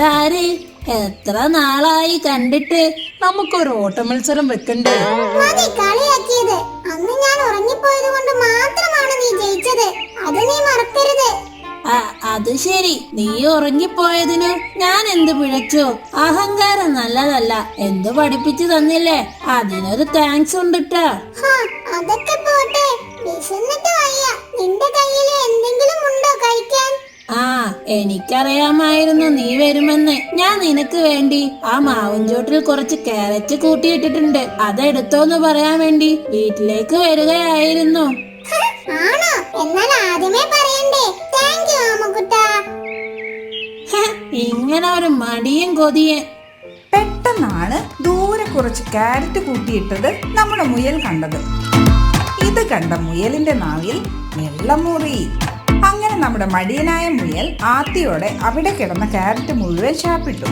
ഇതാര് എത്ര നാളായി കണ്ടിട്ട് നമുക്കൊരു ഓട്ട മത്സരം വെക്കണ്ടേ? മതി കളിയാക്കിയത്. അന്ന് ഞാൻ ഉറങ്ങിപ്പോയത് കൊണ്ട് മാത്രമാണ് നീ ജയിച്ചത്. അത് നീ മറക്കരുത്. അത് ശരി. നീ ഉറങ്ങിപ്പോയതിന് ഞാൻ എന്ത് പിഴച്ചു? അഹങ്കാരം നല്ലതല്ല. എന്ത് പഠിപ്പിച്ചു തന്നില്ലേ? അതിനൊരു താങ്ക്സ് ഉണ്ടിട്ടാ. ഹാ, അതൊക്കെ പോട്ടെ. എനിക്കറിയാമായിരുന്നു നീ വരുമെന്ന്. ഞാൻ നിനക്ക് വേണ്ടി ആ മാവുംചോട്ടിൽ കുറച്ച് കാരറ്റ് കൂട്ടിയിട്ടിട്ടുണ്ട്. അതെടുത്തോന്ന് പറയാൻ വേണ്ടി വീട്ടിലേക്ക് വരികയായിരുന്നു. ആണോ? എന്നാൽ ആദ്യമേ പറയണ്ടേ. താങ്ക് യു ആമക്കുട്ട ഇങ്ങനെ ഒരു മടിയും കൊതിയൻ പെട്ടെന്നാണ് ദൂരെ കുറച്ച് കാരറ്റ് കൂട്ടിയിട്ടത് നമ്മുടെ മുയൽ കണ്ടത്. ഇത് കണ്ട മുയലിന്റെ നാവിൽ വെള്ളമുറി. അങ്ങനെ നമ്മുടെ മടിയനായ മുയൽ ആത്തിയോടെ അവിടെ കിടന്ന ക്യാരറ്റ് മുഴുവൻ ശാപ്പിട്ടു